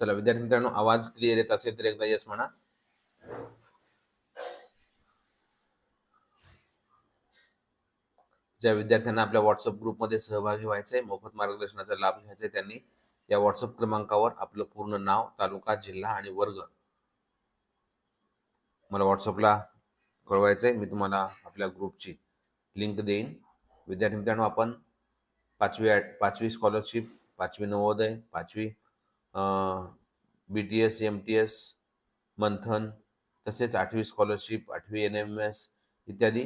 चला विद्यार्थी मित्रांनो आवाज क्लिअर येत असेल तर एकदा येस म्हणा. ज्या विद्यार्थ्यांना आपल्या व्हॉट्सअप ग्रुपमध्ये सहभागी व्हायचं आहे मोफत मार्गदर्शनाचा लाभ घ्यायचा आहे त्यांनी या व्हॉट्सअप क्रमांकावर आपलं पूर्ण नाव तालुका जिल्हा आणि वर्ग मला व्हॉट्सअपला कळवायचं आहे मी तुम्हाला आपल्या ग्रुपची लिंक देईन. विद्यार्थी मित्रांनो आपण पाचवी पाचवी स्कॉलरशिप पाचवी नवोदय पाचवी B T S M T S Manthan तसेच आठवी स्कॉलरशिप आठवी एन एम एस इत्यादी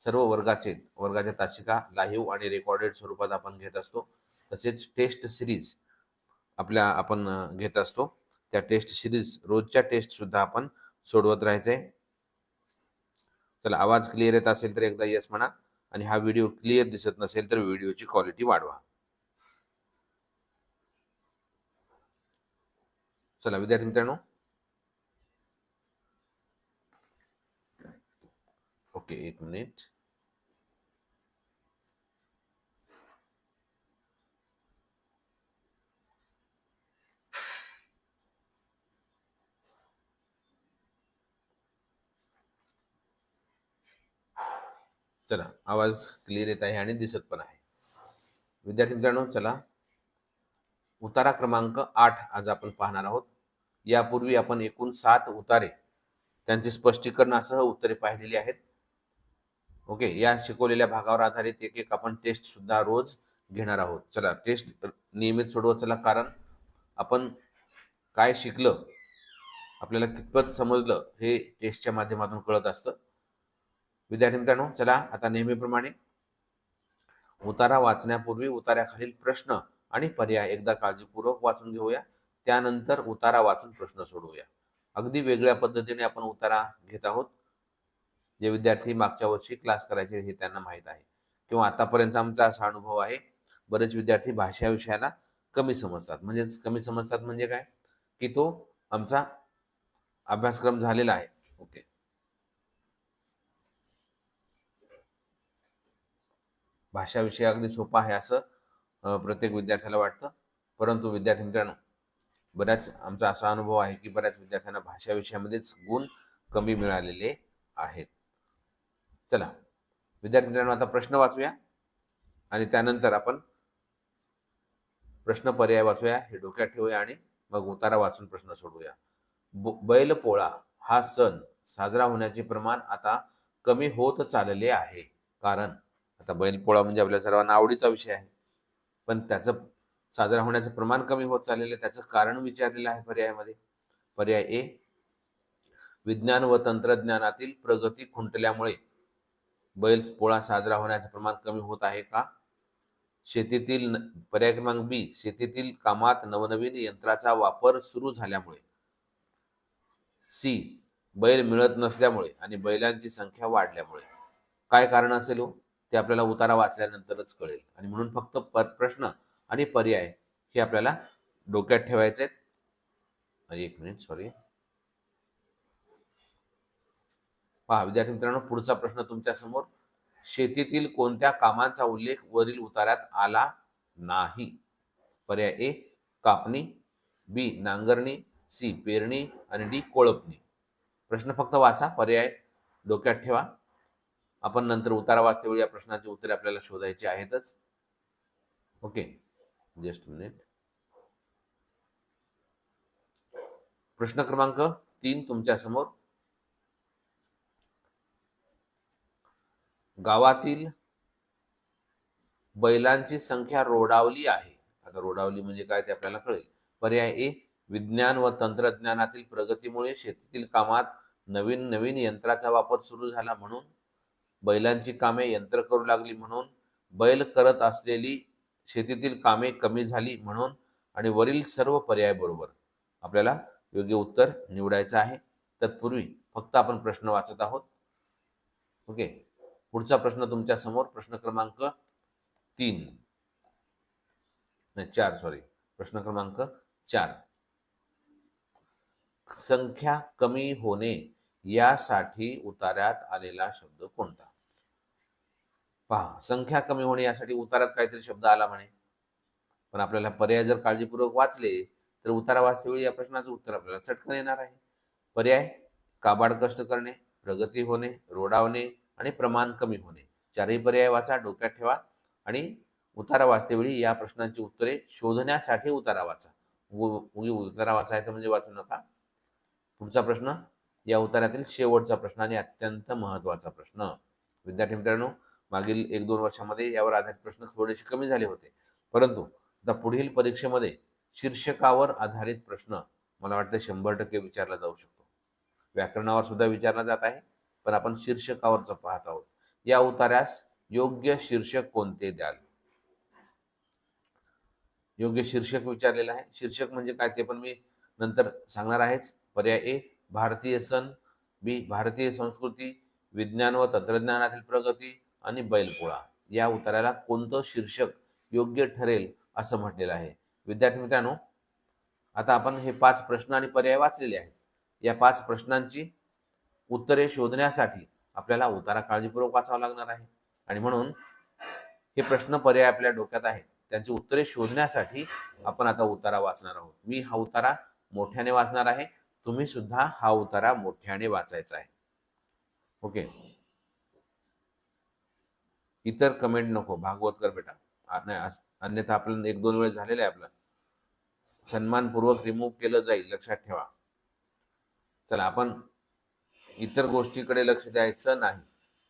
सर्व वर्गाचे वर्गाच्या तासिका लाईव्ह आणि रेकॉर्डेड स्वरूपात आपण घेत असतो. तसेच टेस्ट सिरीज आपल्या आपण घेत असतो. त्या टेस्ट सिरीज रोजच्या टेस्ट सुद्धा आपण सोडवत राहायचं. आहे चला आवाज क्लिअर येत असेल तर एकदा येस म्हणा. आणि हा व्हिडिओ क्लिअर दिसत नसेल तर व्हिडिओची क्वालिटी वाढवा. चला विद्यार्थी मित्रांनो ओके एक मिनिट चला आवाज क्लिअर येत आहे आणि दिसत पण आहे. विद्यार्थी मित्रांनो चला. उतारा क्रमांक आठ आज आपण पाहणार आहोत. यापूर्वी आपण एकूण सात उतारे त्यांचे स्पष्टीकरणासह उत्तरे पाहिलेली आहेत. ओके या शिकवलेल्या भागावर आधारित एक एक आपण टेस्ट सुद्धा रोज घेणार आहोत. चला टेस्ट नियमित सोडवत चला कारण आपण काय शिकलं आपल्याला कितपत समजलं हे टेस्टच्या माध्यमातून कळत असतं. विद्यार्थी मित्रांनो चला आता नेहमीप्रमाणे उतारा वाचण्यापूर्वी उतार्याखालील प्रश्न आणि पर्याय एकदा काळजीपूर्वक वाचून घेऊया. त्यानंतर उतारा वाचून प्रश्न सोडवूया. अगदी वेगळ्या पद्धतीने आपण उतारा घेत आहोत. जे विद्यार्थी मागच्या वर्षी क्लास करायचे हे त्यांना माहीत आहे. किंवा आतापर्यंत आमचा असा अनुभव आहे बरेच विद्यार्थी भाषा विषयाला कमी समजतात. म्हणजेच कमी समजतात म्हणजे काय? की तो आमचा अभ्यासक्रम झालेला आहे. ओके. भाषा विषय अगदी सोपा आहे असं प्रत्येक विद्यार्थ्याला वाटतं. परंतु विद्यार्थी मित्रांनो बऱ्याच आमचा असा अनुभव आहे की बऱ्याच विद्यार्थ्यांना भाषा विषयामध्येच गुण कमी मिळालेले आहेत. चला विद्यार्थी मित्रांनो आता प्रश्न वाचूया आणि त्यानंतर आपण प्रश्न पर्याय वाचूया हे डोक्यात ठेवूया आणि मग उतारा वाचून प्रश्न सोडवूया. ब- बैलपोळा हा सण साजरा होण्याचे प्रमाण आता कमी होत चालले आहे. कारण आता बैलपोळा म्हणजे आपल्या सर्वांना आवडीचा विषय आहे. पण त्याचं साजरा होण्याचं प्रमाण कमी होत चाललेलं आहे. त्याचं कारण विचारलेलं आहे पर्यायामध्ये. पर्याय ए विज्ञान व तंत्रज्ञानातील प्रगती खुंटल्यामुळे बैल पोळा साजरा होण्याचं प्रमाण कमी होत आहे का? शेतीतील पर्याय क्रमांक बी शेतीतील कामात नवनवीन यंत्राचा वापर सुरू झाल्यामुळे. सी बैल मिळत नसल्यामुळे आणि बैलांची संख्या वाढल्यामुळे. काय कारण असेल हो? ते आपल्याला उतारा वाचल्यानंतरच कळेल. आणि म्हणून फक्त प्रश्न आणि पर्याय हे आपल्याला डोक्यात ठेवायचे आहेत एक मिनिट सॉरी पहा विद्यार्थी मित्रांनो पुढचा प्रश्न तुमच्यासमोर शेतीतील कोणत्या कामांचा उल्लेख वरील उतार्यात आला नाही? पर्याय ए कापणी. बी नांगरणी. सी पेरणी. आणि डी कोळपणी. प्रश्न फक्त वाचा पर्याय डोक्यात ठेवा. आपण नंतर उतारा वाचतेवेळी या प्रश्नाची उत्तरे आपल्याला शोधायची आहेतच. ओके. Just minute. प्रश्न क्रमांक तीन तुमच्यासमोर गावातील बैलांची संख्या रोडावली आहे. आता रोडावली म्हणजे काय ते आपल्याला कळेल. पर्याय ए विज्ञान व तंत्रज्ञानातील प्रगतीमुळे शेतीतील कामात नवीन नवीन यंत्राचा वापर सुरू झाला म्हणून बैलांची कामे यंत्र करू लागली म्हणून बैल करत असलेली शेतीतील कामे कमी झाली म्हणून आणि वरील सर्व पर्याय बरोबर. आपल्याला योग्य उत्तर निवडायचं आहे. तत्पूर्वी फक्त आपण प्रश्न वाचत आहोत. ओके. पुढचा प्रश्न तुमच्यासमोर. प्रश्न क्रमांक तीन. नाही चार सॉरी प्रश्न क्रमांक चार. संख्या कमी होणे यासाठी उतार्यात आलेला शब्द कोणता? पहा संख्या कमी होणे यासाठी उतारात काहीतरी शब्द आला म्हणे. पण आपल्याला पर्याय जर काळजीपूर्वक वाचले तर उतारा वाचतेवेळी या प्रश्नाचं उत्तर आपल्याला चटकन येणार आहे. पर्याय काबाड कष्ट करणे प्रगती होणे रोडावणे आणि प्रमाण कमी होणे. चारही पर्याय वाचा डोक्यात ठेवा आणि उतारा वाचतेवेळी या प्रश्नांची उत्तरे शोधण्यासाठी उतारा वाचा. उ- उगी उतारा वाचायचं म्हणजे वाचू नका. पुढचा प्रश्न या उतारातील शेवटचा प्रश्न आणि अत्यंत महत्त्वाचा प्रश्न. विद्यार्थी मित्रांनो मागील एक दोन वर्षामध्ये यावर आधारित प्रश्न थोडेसे कमी झाले होते. परंतु आता पुढील परीक्षेमध्ये शीर्षकावर आधारित प्रश्न मला वाटतं शंभर टक्के विचारला जाऊ शकतो. व्याकरणावर सुद्धा विचारला जात आहे पण आपण शीर्षकावरच पाहत आहोत. या उतार्यास योग्य शीर्षक कोणते द्याल? योग्य शीर्षक विचारलेलं आहे. शीर्षक म्हणजे काय ते पण मी नंतर सांगणार आहेच. पर्याय ए भारतीय सण बी भारतीय संस्कृती विज्ञान व तंत्रज्ञानातील प्रगती आणि बैलपोळा. या उताराला कोणतं शीर्षक योग्य ठरेल असं म्हटलेलं आहे. विद्यार्थी मित्रांनो आता आपण हे पाच प्रश्न आणि पर्याय वाचलेले आहेत. या पाच प्रश्नांची उत्तरे शोधण्यासाठी आपल्याला उतारा काळजीपूर्वक वाचावा लागणार आहे. आणि म्हणून हे प्रश्न पर्याय आपल्या डोक्यात आहेत. त्यांची उत्तरे शोधण्यासाठी आपण आता उतारा वाचणार आहोत. मी हा उतारा मोठ्याने वाचणार आहे. तुम्ही सुद्धा हा उतारा मोठ्याने वाचायचा आहे. ओके. इतर कमेंट नको भागवत कर बेटा. नाही अन्यथा आपलं एक दोन वेळ झालेलं आहे आपलं. सन्मानपूर्वक रिमूव्ह केलं जाईल लक्षात ठेवा. चला आपण इतर गोष्टीकडे लक्ष द्यायचं नाही.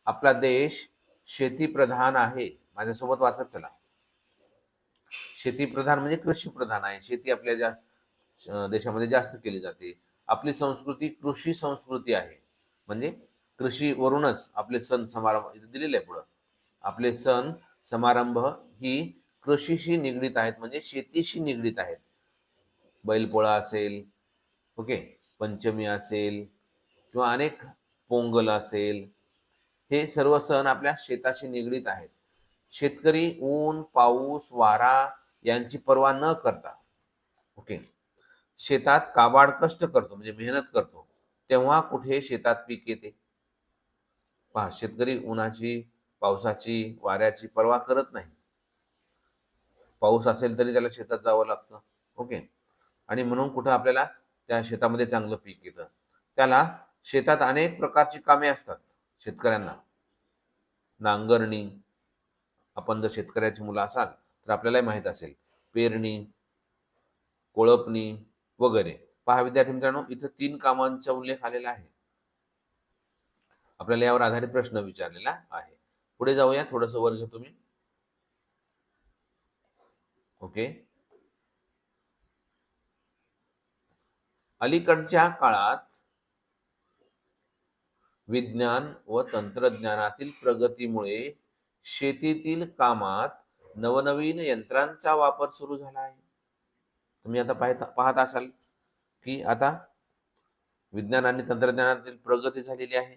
आपला देश शेतीप्रधान आहे. माझ्यासोबत वाचत चला. शेतीप्रधान म्हणजे कृषी प्रधान आहे. शेती आपल्या जास्त देशामध्ये जास्त केली जाते. आपली संस्कृती कृषी संस्कृती आहे. म्हणजे कृषीवरूनच आपले सण समारंभ इथे दिलेले आहे पुढं. आपले सण समारंभ ही कृषीशी निगडीत आहेत म्हणजे शेतीशी निगडीत आहेत. बैलपोळा असेल ओके पंचमी असेल किंवा अनेक पोंगल असेल हे सर्व सण आपल्या शेताशी निगडीत आहेत. शेतकरी ऊन पाऊस वारा यांची पर्वा न करता ओके शेतात काबाड कष्ट करतो म्हणजे मेहनत करतो तेव्हा कुठे शेतात पीक येते? पहा शेतकरी उन्हाची पावसाची वाऱ्याची पर्वा करत नाही. पाऊस असेल तरी त्याला शेतात जावं लागतं. ओके? आणि म्हणून कुठं आपल्याला त्या शेतामध्ये चांगलं पीक येतं. त्याला शेतात अनेक प्रकारची कामे असतात शेतकऱ्यांना. नांगरणी. आपण जर शेतकऱ्याची मुलं असाल तर आपल्यालाही माहीत असेल. पेरणी कोळपणी वगैरे. पहा विद्यार्थी मित्रांनो इथं तीन कामांचा उल्लेख आलेला आहे. आपल्याला यावर आधारित प्रश्न विचारलेला आहे. पुढे जाऊया थोडस वर घेतो मी. ओके. अलीकडच्या काळात विज्ञान व तंत्रज्ञानातील प्रगतीमुळे शेतीतील कामात नवनवीन यंत्रांचा वापर सुरू झाला आहे. तुम्ही आता पाहता पाहत असाल की आता विज्ञान आणि तंत्रज्ञानातील प्रगती झालेली आहे.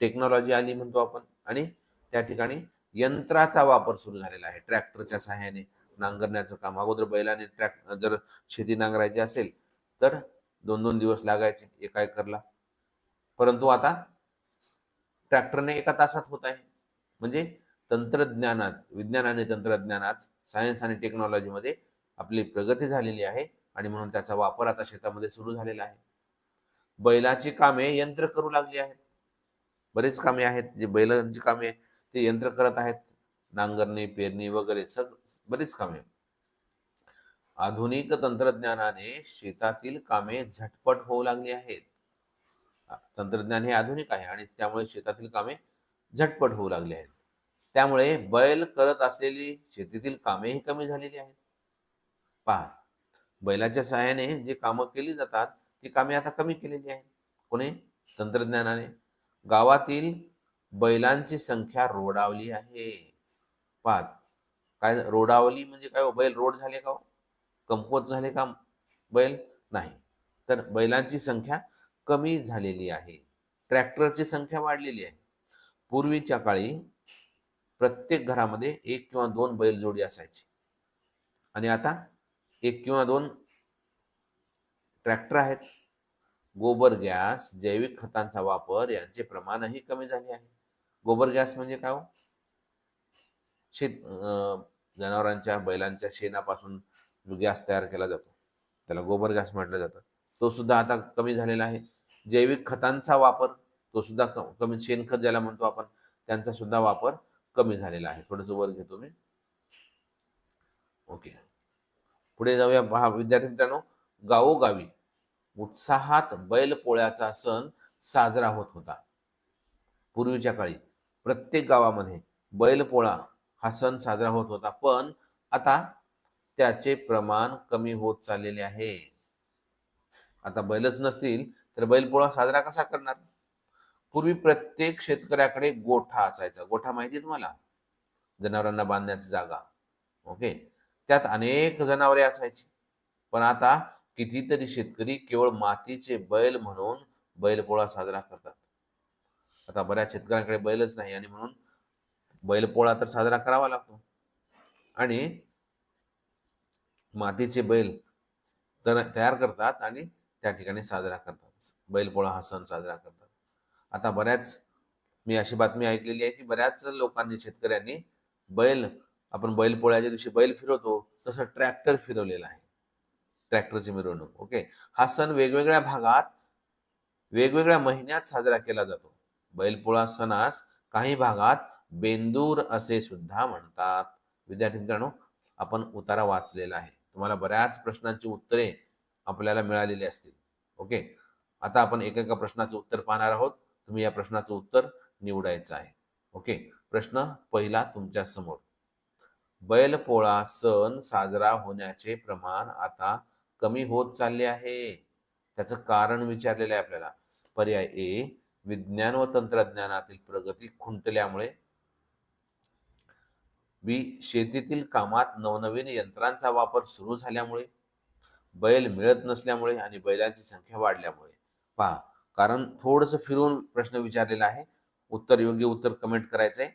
टेक्नॉलॉजी आली म्हणतो आपण. आणि त्या ठिकाणी यंत्राचा वापर सुरू झालेला आहे. ट्रॅक्टरच्या सहाय्याने नांगरण्याचं काम. अगोदर बैलाने ट्रॅक जर शेती नांगरायची असेल तर दोन दोन दिवस लागायचे एका एकरला. परंतु आता ट्रॅक्टरने एका तासात होत आहे. म्हणजे तंत्रज्ञानात विज्ञान आणि तंत्रज्ञानात सायन्स आणि टेक्नॉलॉजीमध्ये आपली प्रगती झालेली आहे आणि म्हणून त्याचा वापर आता शेतामध्ये सुरू झालेला आहे. बैलाची कामे यंत्र करू लागली आहेत. बरेच कामे आहेत. जे बैलांची कामे ते यंत्र करत आहेत नांगरणी पेरणी वगैरे सग बरीच कामे. आधुनिक तंत्रज्ञानाने शेतातील कामे झटपट होऊ लागली आहेत. तंत्रज्ञान हे आधुनिक आहे आणि त्यामुळे शेतातील कामे झटपट होऊ लागली आहेत. त्यामुळे बैल करत असलेली शेतीतील कामेही कमी झालेली आहेत. पहा बैलाच्या सहाय्याने जे कामं केली जातात ती कामे आता कमी केलेली आहेत. कोणी? तंत्रज्ञानाने. गावातील बैलांची संख्या रोडावली आहे. पाच. काय रोडावली म्हणजे काय हो? बैल रोड झाले का हो? कमकुवत झाले का बैल? नाही. तर बैलांची संख्या कमी झालेली आहे. ट्रॅक्टरची संख्या वाढलेली आहे. पूर्वीच्या काळी प्रत्येक घरामध्ये एक किंवा दोन बैलजोडी असायची. आणि आता एक किंवा दोन ट्रॅक्टर आहेत. गोबर गॅस जैविक खतांचा वापर यांचे प्रमाणही कमी झाले आहे. गोबर गॅस म्हणजे काय हो? शेत जनावरांच्या बैलांच्या शेणापासून जो गॅस तयार केला जातो. त्याला गोबर गॅस म्हटलं जातं. तो सुद्धा आता कमी झालेला आहे. जैविक खतांचा वापर तो सुद्धा कमी शेणखत ज्याला म्हणतो आपण त्यांचा सुद्धा वापर कमी झालेला आहे. थोडस वर घेतो मी ओके. पुढे जाऊया. पहा विद्यार्थी मित्रांनो गावोगावी उत्साहात बैलपोळ्याचा सण साजरा होत होता. पूर्वीच्या काळी प्रत्येक गावामध्ये बैलपोळा हा सण साजरा होत होता पण आता त्याचे प्रमाण कमी होत चाललेले आहे. आता बैलच नसतील तर बैलपोळा साजरा कसा करणार? पूर्वी प्रत्येक शेतकऱ्याकडे गोठा असायचा. गोठा माहिती आहे तुम्हाला? जनावरांना बांधण्याची जागा. ओके? त्यात अनेक जनावरे असायची. पण आता कितीतरी शेतकरी केवळ मातीचे बैल म्हणून बैलपोळा साजरा करतात. आता बऱ्याच शेतकऱ्यांकडे बैलच नाही आणि म्हणून बैलपोळा तर साजरा करावा लागतो. आणि मातीचे बैल तर तयार करतात आणि त्या ठिकाणी साजरा करतात. बैलपोळा हा सण साजरा करतात. आता बऱ्याच मी अशी बातमी ऐकलेली आहे की बऱ्याच लोकांनी शेतकऱ्यांनी बैल आपण बैलपोळ्याच्या दिवशी बैल फिरवतो तसं ट्रॅक्टर फिरवलेला आहे. ट्रॅक्टरची मिरवणूक ओके? हा सण वेगवेगळ्या भागात वेगवेगळ्या महिन्यात साजरा केला जातो. बैलपोळा सणास काही भागात बेंदूर असे सुद्धा म्हणतात. विद्यार्थी मित्रांनो आपण उतारा वाचलेला आहे. तुम्हाला बऱ्याच प्रश्नांची उत्तरे आपल्याला मिळालेली असतील. ओके? आता आपण एकेका प्रश्नाचं उत्तर पाहणार आहोत. तुम्ही या प्रश्नाचं उत्तर निवडायचं आहे. ओके? प्रश्न पहिला तुमच्यासमोर. बैलपोळा सण साजरा होण्याचे प्रमाण आता कमी होत चालले आहे. त्याचं कारण विचारलेलं आहे आपल्याला. पर्याय ए विज्ञान व तंत्रज्ञानातील प्रगती खुंटल्यामुळे बी शेतीतील कामात नवनवीन यंत्रांचा वापर सुरू झाल्यामुळे बैल मिळत नसल्यामुळे आणि बैलांची संख्या वाढल्यामुळे. पहा कारण थोडस फिरून प्रश्न विचारलेला आहे. उत्तर योग्य उत्तर कमेंट करायचंय.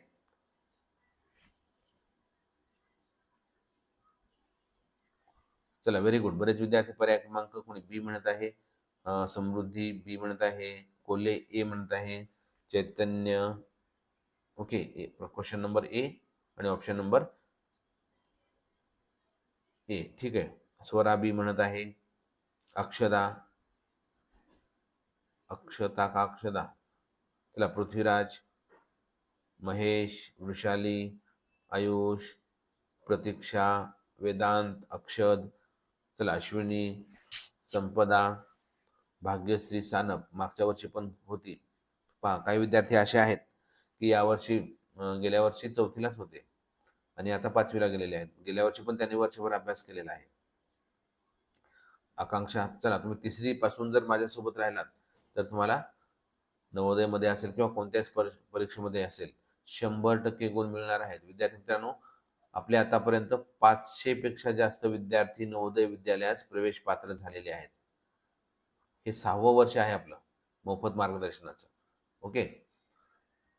चला व्हेरी गुड बरेच विद्यार्थी पर्याय क्रमांक कोणी बी म्हणत आहे. समृद्धी बी म्हणत आहे. कोल्हे ए म्हणत आहे. Chaitanya okay question number A आणि ऑप्शन नंबर ए ठीक आहे. स्वरा बी म्हणत आहे. अक्षदा अक्षता का अक्षदा? त्याला पृथ्वीराज महेश वृषाली आयुष प्रतीक्षा वेदांत अक्षद चला अश्विनी संपदा भाग्यश्री सानप मागच्या वर्षी पण होती. पहा काही विद्यार्थी असे आहेत की यावर्षी गेल्या वर्षी चौथीलाच होते आणि आता पाचवीला गेलेले आहेत. गेल्या वर्षी पण त्यांनी वर्षभर अभ्यास केलेला आहे. आकांक्षा चला तुम्ही तिसरी पासून जर माझ्यासोबत राहिलात तर तुम्हाला नवोदयमध्ये असेल किंवा कोणत्याच पर- परीक्षेमध्ये असेल शंभर टक्के गुण मिळणार आहेत. विद्यार्थी मित्रांनो आपले आतापर्यंत पाचशे पेक्षा जास्त विद्यार्थी नवोदय विद्यालयास प्रवेश पात्र झालेले आहेत. हे सहावं वर्ष आहे आपलं मोफत मार्गदर्शनाचं. ओके?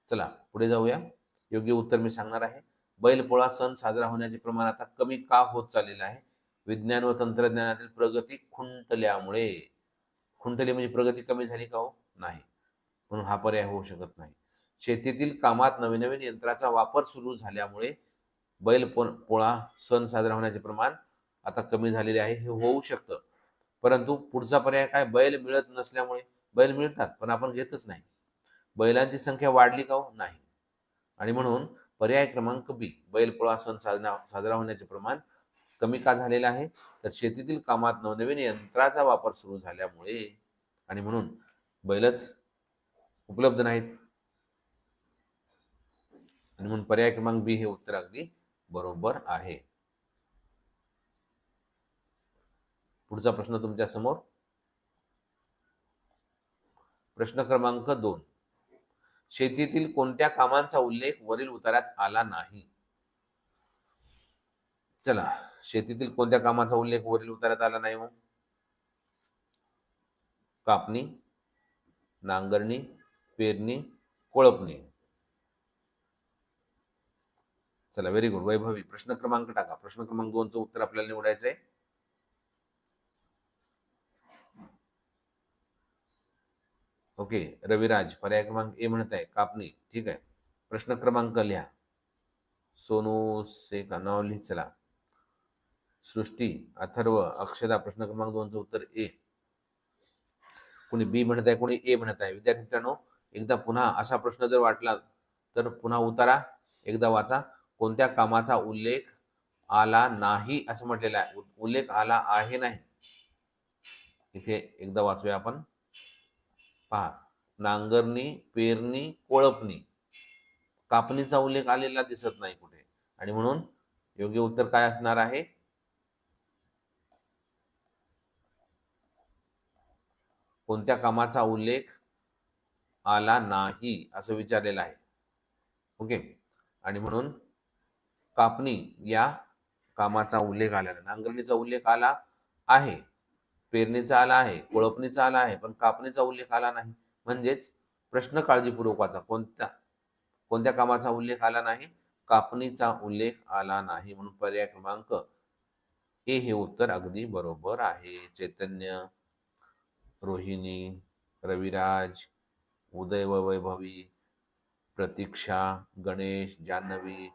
चला पुढे जाऊया. योग्य उत्तर मी सांगणार आहे. बैलपोळा सण साजरा होण्याचे प्रमाण आता कमी का होत चाललेलं आहे? विज्ञान व तंत्रज्ञानातील प्रगती खुंटल्यामुळे. खुंटली म्हणजे प्रगती कमी झाली का हो? नाही. म्हणून हा पर्याय होऊ शकत नाही. शेतीतील कामात नवीन नवीन यंत्राचा वापर सुरू झाल्यामुळे बैल पो- पोळा सण साजरा होण्याचे प्रमाण आता कमी झालेले आहे. हे होऊ शकतं. परंतु पुढचा पर्याय काय? बैल मिळत नसल्यामुळे बैल मिळतात पण आपण घेतच नाही. बैलांची संख्या वाढली का हो? नाही. आणि म्हणून पर्याय क्रमांक बी बैलपोळा सण साजरा साजरा होण्याचे प्रमाण कमी का झालेलं आहे? तर शेतीतील कामात नवनवीन यंत्राचा वापर सुरू झाल्यामुळे आणि म्हणून बैलच उपलब्ध नाहीत. आणि म्हणून पर्याय क्रमांक बी हे उत्तर अगदी बरोबर आहे. पुढचा प्रश्न तुमच्यासमोर प्रश्न क्रमांक दोन. शेतीतील कोणत्या कामांचा उल्लेख वरील उतारात आला नाही? चला शेतीतील कोणत्या कामाचा उल्लेख वरील उतारात आला नाही हो? कापणी नांगरणी पेरणी कोळपणी. चला व्हेरी गुड वैभवी प्रश्न क्रमांक टाका. प्रश्न क्रमांक दोनचं उत्तर आपल्याला निवडायचं आहे ओके रविराज पर्याय क्रमांक ए म्हणत आहे कापणी ठीक आहे. प्रश्न क्रमांक लिहा. सोनू से का नाव लिहित चला सृष्टी अथर्व अक्षदा प्रश्न क्रमांक दोनचं उत्तर ए. कोणी बी म्हणत आहे कोणी ए म्हणत आहे. विद्यार्थी मित्रांनो एकदा पुन्हा असा प्रश्न जर वाटला तर पुन्हा उतारा. एकदा वाचा. कोणत्या कामाचा उल्लेख आला नाही असं म्हटलेलं आहे. उल्लेख आला आहे नाही. इथे एकदा वाचूया आपण. पहा नांगरणी पेरणी कोळपणी. कापणीचा उल्लेख आलेला दिसत नाही कुठे. आणि म्हणून योग्य उत्तर काय असणार आहे? कोणत्या कामाचा उल्लेख आला नाही असं विचारलेलं आहे. ओके. आणि म्हणून कापणी या कामाचा उल्लेख आलेला नांगरणीचा उल्लेख आला आहे. पेरणीचा आला आहे कोळपणीचा आला आहे पण कापणीचा उल्लेख आला नाही. म्हणजेच प्रश्न काळजीपूर्वक वाचा. कोणत्या कोणत्या कामाचा उल्लेख आला नाही? कापणीचा उल्लेख आला नाही म्हणून पर्याय क्रमांक ए हे उत्तर अगदी बरोबर आहे. चैतन्य रोहिणी रविराज उदय व वैभवी प्रतीक्षा गणेश जान्हवी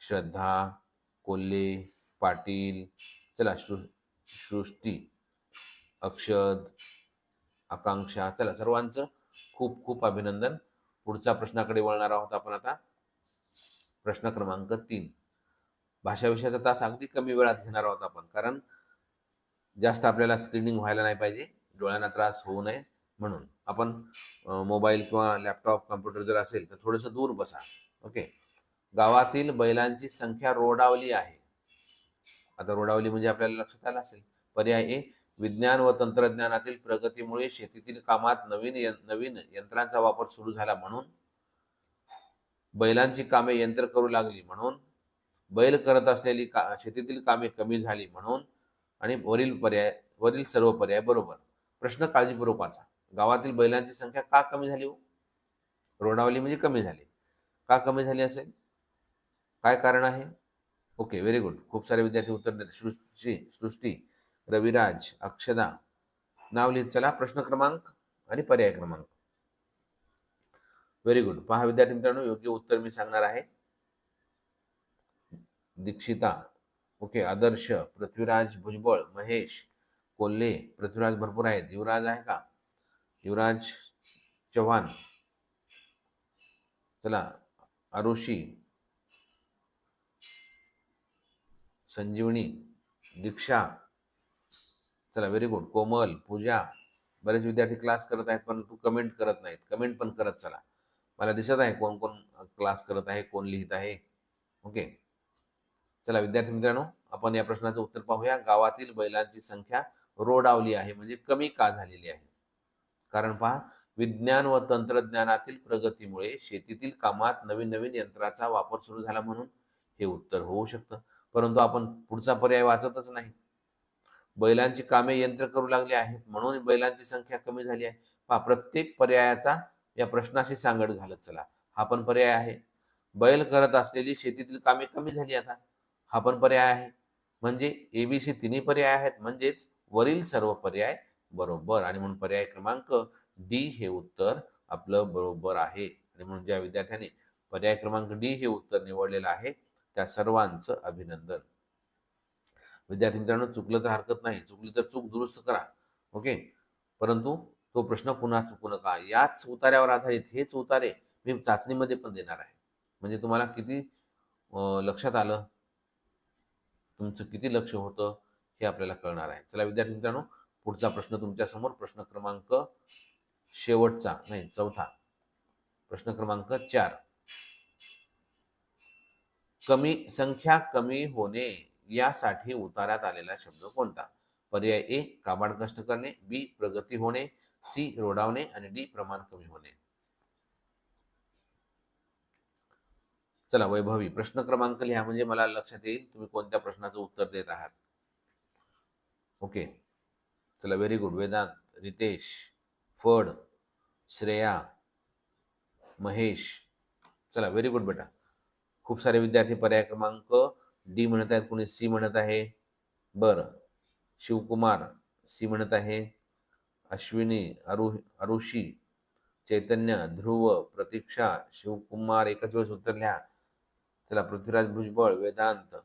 श्रद्धा कोल्हे पाटील चला सृ सृष्टी. अक्षद आकांक्षा चला सर्वांचं खूप खूप अभिनंदन. पुढच्या प्रश्नाकडे वळणार आहोत आपण आता. प्रश्न क्रमांक तीन. भाषा विषयाचा तास अगदी कमी वेळात घेणार आहोत आपण कारण जास्त आपल्याला स्क्रीनिंग व्हायला नाही पाहिजे. डोळ्यांना त्रास होऊ नये म्हणून. आपण मोबाईल किंवा लॅपटॉप कम्प्युटर जर असेल तर थोडंसं दूर बसा. ओके? गावातील बैलांची संख्या रोडावली आहे. आता रोडावली म्हणजे आपल्याला लक्षात आलं असेल. पर्याय ए विज्ञान व तंत्रज्ञानातील प्रगतीमुळे शेतीतील कामात नवीन नवीन यंत्रांचा वापर सुरू झाला म्हणून बैलांची कामे यंत्र करू लागली म्हणून बैल करत असलेली का शेतीतील कामे कमी झाली म्हणून आणि वरील पर्याय वरील सर्व पर्याय बरोबर. प्रश्न काळजीपूर्वक वाचा. गावातील बैलांची संख्या का कमी झाली हो? रोडावली म्हणजे कमी झाली. का कमी झाली असेल? काय कारण आहे? Okay very good. खूप सारे विद्यार्थी उत्तर दिले सृष्टी सृष्टी. रविराज अक्षदा. नाव लिहित चला. प्रश्न क्रमांक आणि पर्याय क्रमांक. व्हेरी गुड पहा विद्यार्थी मित्रांनो योग्य उत्तर मी सांगणार आहे. दीक्षिता. ओके आदर्श पृथ्वीराज भुजबळ महेश कोल्हे पृथ्वीराज भरपूर आहेत. युवराज आहे का? युवराज चव्हाण. चला आरुषी. संजीवनी. दीक्षा. चला व्हेरी गुड कोमल पूजा बरेच विद्यार्थी क्लास करत आहेत परंतु कमेंट करत नाहीत. कमेंट पण करत चला. मला दिसत आहे कोण कोण क्लास करत आहे कोण लिहित आहे. ओके चला विद्यार्थी मित्रांनो आपण या प्रश्नाचं उत्तर पाहूया. गावातील बैलांची संख्या रोडावली आहे म्हणजे कमी का झालेली आहे? कारण पहा विज्ञान व तंत्रज्ञानातील प्रगतीमुळे शेतीतील कामात नवीन नवीन यंत्राचा वापर सुरू झाला म्हणून हे उत्तर होऊ शकतं. परंतु आपण पुढचा पर्याय वाचतच नाही. बैलांची कामे यंत्र करू लागली आहेत म्हणून बैलांची संख्या कमी झाली आहे. पहा प्रत्येक पर्यायाचा या प्रश्नाशी सांगड घालत चला. हा पण पर्याय आहे. बैल करत असलेली शेतीतील कामे कमी झाली आता. हा पण पर्याय आहे. म्हणजे एबीसी तिन्ही पर्याय आहेत. म्हणजेच वरील सर्व पर्याय बरोबर. आणि म्हणून पर्याय क्रमांक डी हे उत्तर आपलं बरोबर आहे. आणि म्हणून ज्या विद्यार्थ्याने पर्याय क्रमांक डी हे उत्तर निवडलेलं आहे त्या सर्वांचं अभिनंदन. म्हणजे विद्यार्थी मित्रांनो चुकलं तर हरकत नाही. चुकली तर चूक दुरुस्त करा. ओके? परंतु तो प्रश्न पुन्हा चुकू नका. याच उतार्यावर आधारित हेच उतारे मी चाचणीमध्ये पण देणार आहे. म्हणजे तुम्हाला किती लक्षात आलं? तुमचं किती लक्ष होतं? हे आपल्याला कळणार आहे. चला विद्यार्थी मित्रांनो पुढचा प्रश्न तुमच्यासमोर प्रश्न क्रमांक शेवटचा. नाही चौथा. प्रश्न क्रमांक चार. कमी संख्या कमी होणे. यासाठी उतारात आलेला शब्द कोणता? पर्याय ए काबाड कष्ट करणे बी प्रगती होणे सी रोडावणे आणि डी प्रमाण कमी होणे. चला वैभवी प्रश्न क्रमांक लिहा म्हणजे मला लक्षात येईल तुम्ही कोणत्या प्रश्नाचं उत्तर देत आहात. ओके. चला व्हेरी गुड वेदांत रितेश फड श्रेया महेश. चला व्हेरी गुड बेटा. खूप सारे विद्यार्थी पर्याय क्रमांक डी म्हणत आहेत कोणी सी म्हणत आहे. बरं. शिवकुमार सी म्हणत आहे. अश्विनी अरु अरुषी चैतन्य ध्रुव प्रतीक्षा शिवकुमार एकच वेळेस उत्तर लिहा. चला पृथ्वीराज भुजबळ वेदांत.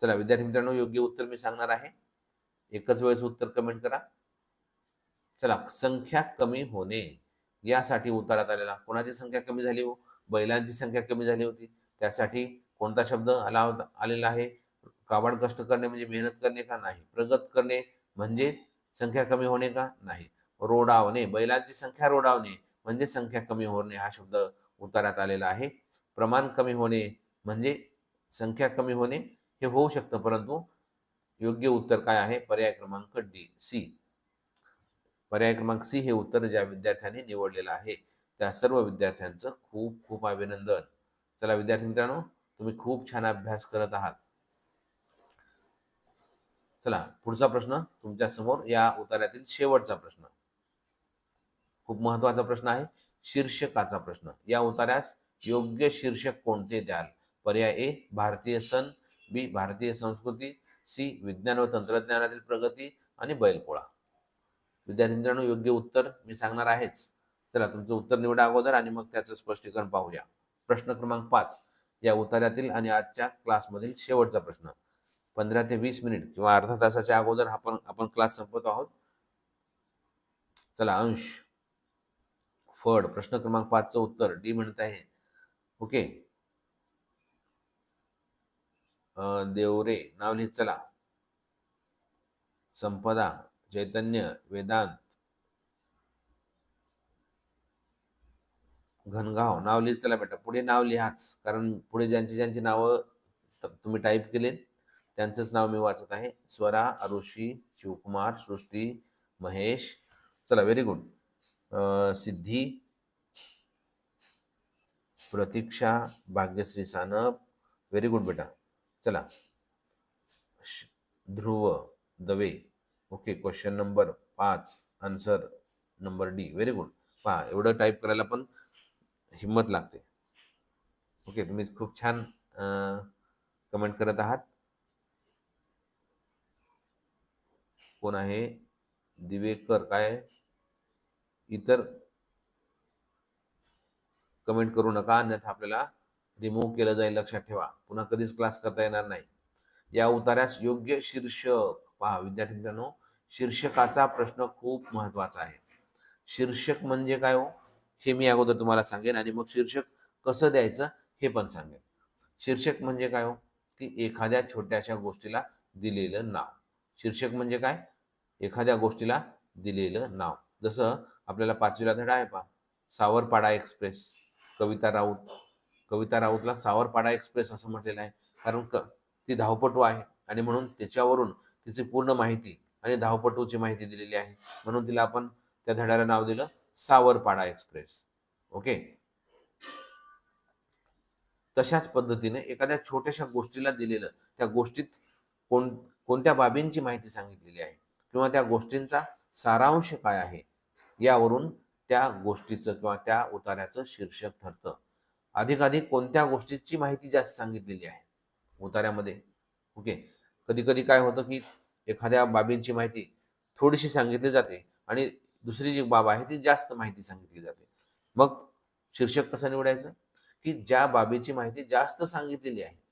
चला विद्यार्थी मित्रांनो योग्य उत्तर मी सांगणार आहे. एकच वेळेस उत्तर कमेंट करा. चला संख्या कमी होणे यासाठी उतारात आलेला. कोणाची संख्या कमी झाली हो? बैलांची संख्या कमी झाली होती. त्यासाठी कोणता शब्द आला होता आलेला आहे? काबाड कष्ट करणे म्हणजे मेहनत करणे का नाही? प्रगत करणे म्हणजे संख्या कमी होणे का नाही? रोडावणे बैलांची संख्या रोडावणे म्हणजे संख्या कमी होणे हा शब्द उतारात आलेला आहे. प्रमाण कमी होणे म्हणजे संख्या कमी होणे हे होऊ शकतं परंतु योग्य उत्तर काय आहे? पर्याय क्रमांक डी सी. पर्याय क्रमांक सी हे उत्तर ज्या विद्यार्थ्यांनी निवडलेलं आहे. त्या सर्व विद्यार्थ्यांचं खूप खूप अभिनंदन. चला विद्यार्थी मित्रांनो तुम्ही खूप छान अभ्यास करत आहात. चला पुढचा प्रश्न तुमच्यासमोर या उतार्यातील शेवटचा प्रश्न. खूप महत्त्वाचा प्रश्न आहे. शीर्षकाचा प्रश्न. या उतार्यास योग्य शीर्षक कोणते द्याल? पर्याय ए भारतीय सण बी भारतीय संस्कृती सी विज्ञान व तंत्रज्ञानातील प्रगती आणि बैलपोळा. विद्यार्थी मित्रांनो योग्य उत्तर मी सांगणार आहेच. चला तुमचं उत्तर निवडा अगोदर आणि मग त्याचं स्पष्टीकरण पाहूया. प्रश्न क्रमांक पाच. या उतार्यातील आणि आजच्या क्लासमधील शेवटचा प्रश्न. पंधरा ते वीस मिनिट किंवा अर्धा तासाच्या अगोदर आपण आपण क्लास संपत आहोत. चला अंश. फड प्रश्न क्रमांक पाचचं उत्तर. डी म्हणत आहे. ओके. देवरे नाव लिहित चला. संपदा चैतन्य वेदांत घनगाव नाव लिहित चला बेटा. पुढे नाव लिहाच. कारण पुढे ज्यांची ज्यांची नावं तुम्ही टाईप केलेत त्यांचंच नाव मी वाचत आहे. स्वरा अरुषी शिवकुमार सृष्टी महेश. चला very good Siddhi Pratiksha Bhagyashree Sanap. Very good बेटा. चला. श- Dhruv Dave. Okay question number पाच. Answer number D very good पहा एवढं टाईप करायला पण हिंमत लागते. ओके तुम्ही खूप छान कमेंट करत आहात. कोण आहे? दिवेकर काय इतर कमेंट करू नका अन्यथा आपल्याला रिमूव्ह केलं जाईल. लक्षात ठेवा. पुन्हा कधीच क्लास करता येणार नाही. या उतार्यास योग्य शीर्षक पहा. विद्यार्थी मित्रांनो शीर्षकाचा प्रश्न खूप महत्त्वाचा आहे. शीर्षक म्हणजे काय हो? हे मी अगोदर तुम्हाला सांगेन आणि मग शीर्षक कसं द्यायचं हे पण सांगेन. शीर्षक म्हणजे काय हो? की एखाद्या छोट्याशा गोष्टीला दिलेलं नाव. शीर्षक म्हणजे काय? एखाद्या गोष्टीला दिलेलं नाव. जसं आपल्याला पाचवीला धडा आहे पा सावरपाडा एक्सप्रेस. कविता राऊत. कविता राऊतला सावरपाडा एक्सप्रेस असं म्हटलेलं आहे. कारण क ती धावपटू आहे आणि म्हणून त्याच्यावरून तिची पूर्ण माहिती आणि धावपटूची माहिती दिलेली आहे. म्हणून तिला आपण त्या धड्याला नाव दिलं. सावरपाडा एक्सप्रेस. ओके? तशाच पद्धतीने एखाद्या छोट्याशा गोष्टीला दिलेलं त्या गोष्टीत कोण कोणत्या बाबींची माहिती सांगितलेली आहे? किंवा त्या गोष्टींचा सारांश काय आहे? यावरून त्या गोष्टीचं किंवा त्या उतार्याचं शीर्षक ठरतं. अधिकाधिक कोणत्या गोष्टीची माहिती जास्त सांगितलेली आहे? उतार्यामध्ये ओके? कधी कधी काय होतं की एखाद्या बाबींची माहिती थोडीशी सांगितली जाते आणि दुसरी जी बाब आहे ती जास्त माहिती सांगितली जाते. मग शीर्षक कसं निवडायचं? की ज्या बाबीची माहिती जास्त सांगितलेली आहे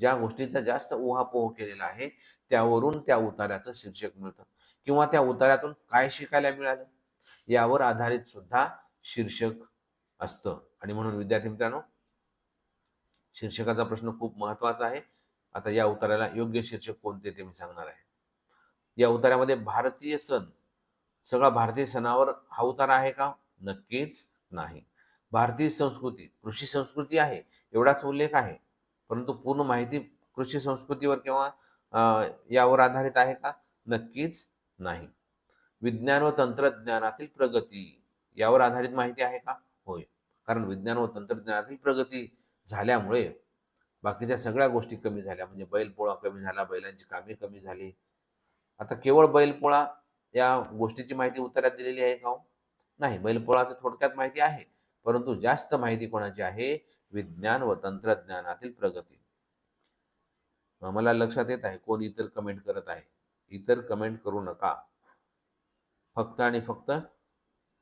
ज्या गोष्टीचा जास्त उहापोह केलेला आहे त्यावरून त्या उतार्याचं शीर्षक मिळतं. किंवा त्या उतार्यातून काय शिकायला मिळालं? यावर आधारित सुद्धा शीर्षक असतं. आणि म्हणून विद्यार्थी मित्रांनो शीर्षकाचा प्रश्न खूप महत्त्वाचा आहे. आता या उतार्याला योग्य शीर्षक कोणते ते मी सांगणार आहे. या उतार्यामध्ये भारतीय सण सगळा भारतीय सणावर हा उतारा आहे का? नक्कीच नाही. भारतीय संस्कृती कृषी संस्कृती आहे एवढाच उल्लेख आहे. परंतु पूर्ण माहिती कृषी संस्कृतीवर किंवा यावर आधारित आहे का? नक्कीच नाही. विज्ञान व तंत्रज्ञानातील प्रगती यावर आधारित माहिती आहे का? होय. कारण विज्ञान व तंत्रज्ञानातील प्रगती झाल्यामुळे बाकीच्या सगळ्या गोष्टी कमी झाल्या. म्हणजे बैलपोळा कमी झाला बैलांची कामे कमी झाली. आता केवळ बैलपोळा या गोष्टीची माहिती उत्तरात दिलेली आहे का हो? नाही बैलपोळाचं थोडक्यात माहिती आहे परंतु जास्त माहिती कोणाची आहे? विज्ञान व तंत्रज्ञानातील प्रगती. मला लक्षात येत आहे कोण इतर कमेंट करत आहे? इतर कमेंट करू नका. फक्त आणि फक्त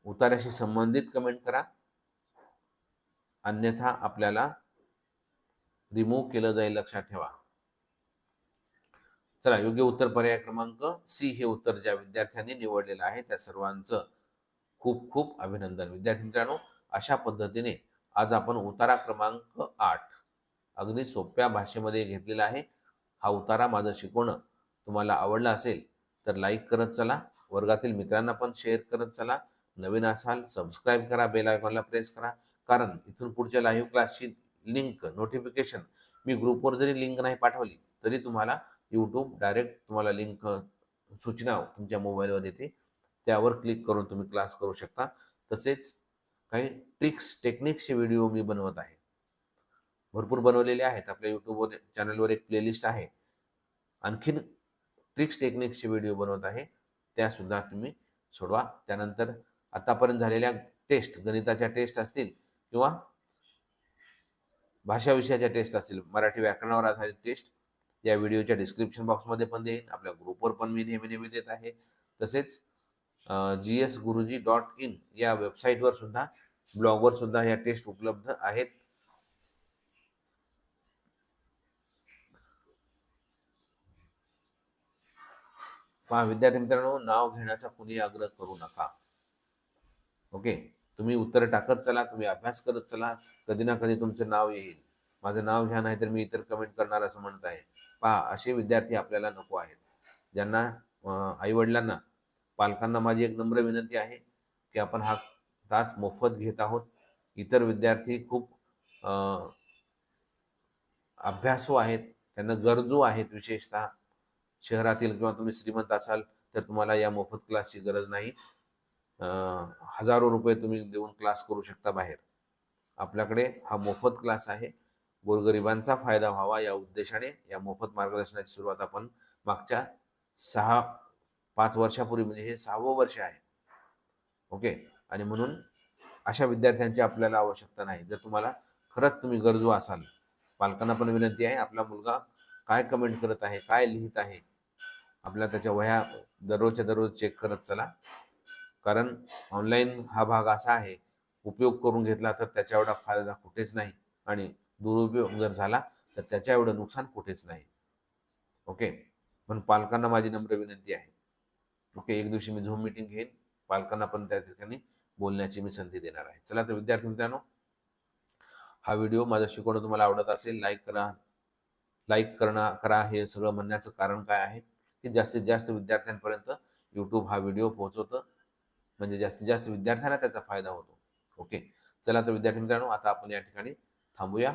उतार्याशी संबंधित कमेंट करा. अन्यथा आपल्याला रिमूव्ह केलं जाईल लक्षात ठेवा. चला योग्य उत्तर पर्याय क्रमांक सी हे उत्तर ज्या विद्यार्थ्यांनी निवडलेलं आहे त्या सर्वांचं खूप खूप अभिनंदन. विद्यार्थी मित्रांनो अशा पद्धतीने आज आपण उतारा क्रमांक आठ अगदी सोप्या भाषेमध्ये घेतलेला आहे. हा उतारा माझं शिकवणं तुम्हाला आवडला असेल तर लाईक करत चला. वर्गातील मित्रांना पण शेअर करत चला. नवीन असाल सबस्क्राईब करा बेल आयकॉनला प्रेस करा. कारण इथून पुढच्या लाईव्ह क्लासची लिंक नोटिफिकेशन मी ग्रुपवर जरी लिंक नाही पाठवली तरी तुम्हाला यूट्यूब डायरेक्ट तुम्हाला लिंक सूचना तुमच्या मोबाईलवर येते. त्यावर क्लिक करून तुम्ही क्लास करू शकता. तसेच काही ट्रिक्स टेक्निक्सचे व्हिडिओ मी बनवत आहे. भरपूर बनवलेले आहेत. आपल्या यूट्यूबवर चॅनलवर एक प्लेलिस्ट आहे. आणखीन ट्रिक्स टेक्निक्सचे व्हिडिओ बनवत आहे. त्यासुद्धा तुम्ही सोडवा. त्यानंतर आतापर्यंत झालेल्या टेस्ट गणिताच्या टेस्ट असतील किंवा भाषा विषयाच्या टेस्ट असतील मराठी व्याकरणावर आधारित टेस्ट या व्हिडिओच्या डिस्क्रिप्शन बॉक्समध्ये पण देईन. आपल्या ग्रुपवर पण मी नेहमी नेहमी देत आहे. तसेच G S Guruji dot in या वेबसाईटवर सुद्धा ब्लॉगवर सुद्धा या टेस्ट उपलब्ध आहेत. पहा विद्यार्थी मित्रांनो नाव घेण्याचा कुणी आग्रह करू नका. ओके? तुम्ही उत्तर टाकत चला तुम्ही अभ्यास करत चला कधी ना कधी तुमचं नाव येईल. माझं नाव घ्या नाही तर मी इतर कमेंट करणार असं म्हणत आहे. पहा असे विद्यार्थी आपल्याला नको आहेत. ज्यांना आईवडिलांना पालकांना माझी एक नम्र विनंती आहे की आपण हा तास मोफत घेत आहोत. इतर विद्यार्थी खूप अभ्यासू आहेत. त्यांना गरजू आहेत विशेषतः. शहरातील किंवा तुम्ही श्रीमंत असाल तर तुम्हाला या मोफत क्लासची गरज नाही. हजारो रुपये तुम्ही देऊन क्लास करू शकता बाहेर. आपल्याकडे हा मोफत क्लास आहे. गोरगरिबांचा फायदा व्हावा या उद्देशाने या मोफत मार्गदर्शनाची सुरुवात आपण मागच्या सहा पाच वर्षापूर्वी म्हणजे हे सहावं वर्ष आहे. ओके? आणि म्हणून अशा विद्यार्थ्यांची आपल्याला आवश्यकता नाही. जर तुम्हाला खरंच तुम्ही गरजू असाल पालकांना पण विनंती आहे आपला मुलगा काय कमेंट करत आहे काय लिहित आहे आपल्या त्याच्या वह्या दररोजच्या दररोज चेक करत चला. कारण ऑनलाईन हा भाग असा आहे उपयोग करून घेतला तर त्याच्या एवढा फायदा कुठेच नाही. आणि दुरुपयोग जर झाला तर त्याच्या एवढं नुकसान कुठेच नाही. ओके? पण पालकांना माझी नम्र विनंती आहे. ओके? एक दिवशी मी झूम मिटिंग घेईन. पालकांना पण त्या ठिकाणी बोलण्याची मी संधी देणार आहे. चला तर विद्यार्थी मित्रांनो हा व्हिडिओ माझं शिकवणं तुम्हाला आवडत असेल लाईक करा. लाईक करणं करा हे सगळं म्हणण्याचं कारण काय आहे? की जास्तीत जास्त विद्यार्थ्यांपर्यंत यूट्यूब हा व्हिडिओ पोहोचवतं. म्हणजे जास्तीत जास्त विद्यार्थ्यांना त्याचा फायदा होतो. ओके? चला तर विद्यार्थी मित्रांनो आता आपण या ठिकाणी थांबूया.